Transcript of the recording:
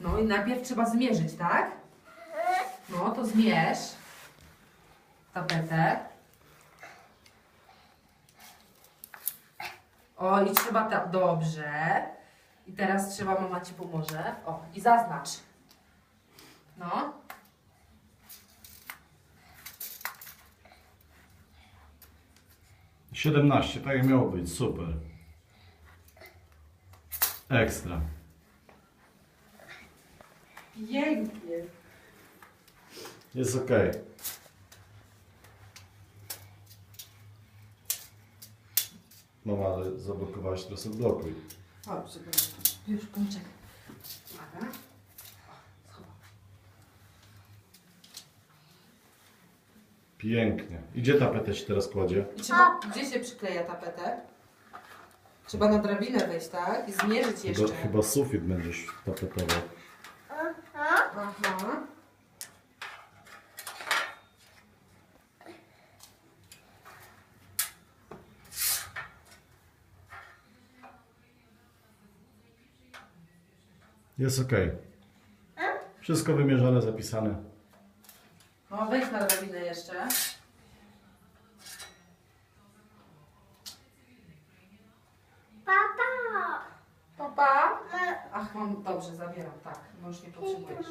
No i najpierw trzeba zmierzyć, tak? No to zmierz tapetę. O, i trzeba ta... Dobrze. I teraz trzeba, mama ci pomoże. O, i zaznacz. No. Siedemnaście, tak jak miało być, super. Ekstra. Pięknie. Jest ok. Mama, ale zablokowałaś teraz odblokuj. O, przepraszam. Już, poczekaj. Uwaga. Pięknie. I gdzie tapetę się teraz kładzie? I trzeba, gdzie się przykleja tapetę? Trzeba na drabinę wejść, tak? I zmierzyć jeszcze. Chyba, chyba sufit będziesz tapetował. Aha. Jest ok. Wszystko wymierzone, zapisane. No, wejdź na drabinę jeszcze. Ach, mam, dobrze, zabieram, tak. No już nie potrzebujesz.